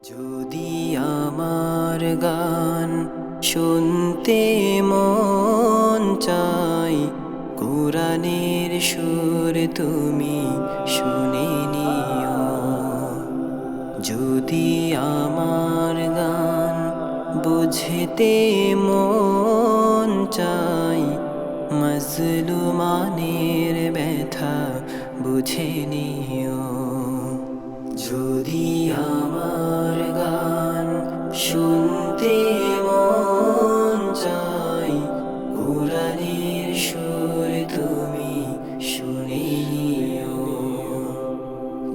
যদি আমার গান শুনতে মন চাই কোরআনের সুর তুমি শুনে নিও। যদি আমার গান বুঝতে মন চাই মজলুমানের ব্যথা বুঝে নিও। যদি আমার গান শুনতে মন চাই কোরআনের সুর তুমি শুনে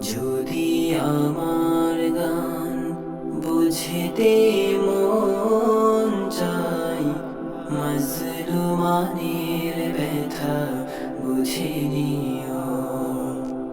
যদি আমার গান বুঝতে মন চাই মজলুমানের ব্যথা বুঝে নিও।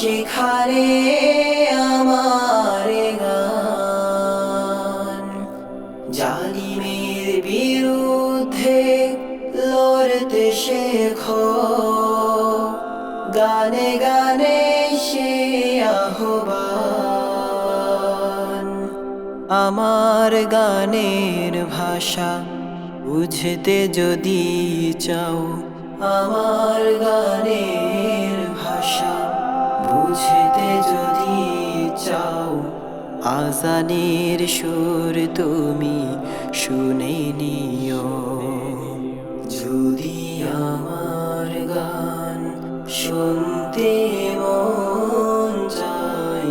সেখানে আমার গান। জালিমের বিরুদ্ধে লড়তে শেখো। গানে গানে সে আহ্বান। আমার গানের ভাষা বুঝতে যদি চাও, আমার গানের ভাষা বুঝতে যদি চাও, আজানের সুর তুমি শুনে নিও। যদি আমার গান শুনতে মন চাই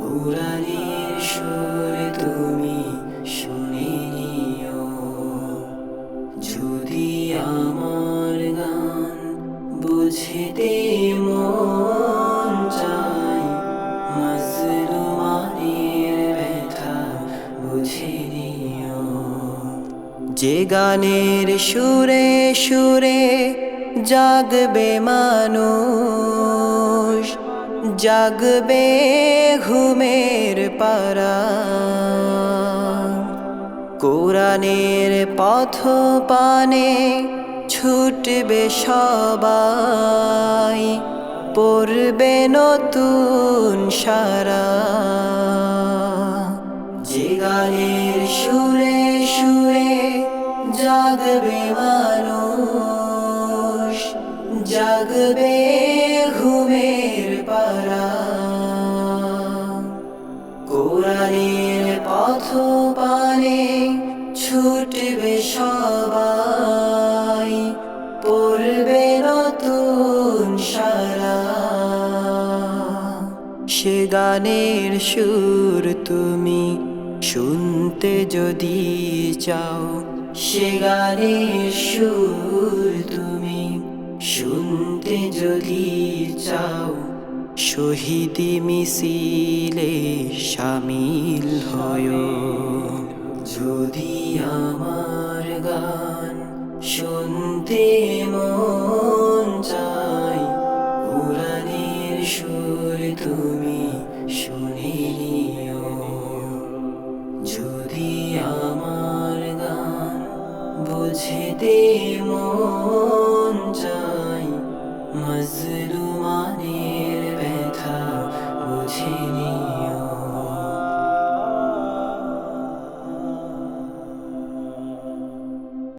কোরআনের সুর তুমি শুনে নিও। যদি আমার গান বুঝতে মন যে গানের সুরে সুরে জাগবে মানুষ, জাগবে ঘুমের পারা কোরআনের পথ পানে ছুটবে সবাই, পড়বে নতুন সারা। যে সুরে সুরে জাগবে মানুষ, জাগবে ঘুমের পারা। কোরআনের পথ পানে ছুটবে সবাই, পড়বে নতুন সারা। সে গানের সুর তুমি শুনতে যদি চাও সে সুর তুমি, শুনতে যদি চাও শহীদি মিছিলে সামিল হয়। যদি আমার গান শুনতে মন চাই কোরআনের সুর তুমি শুনে বুঝতে মন চাই মজলুমানের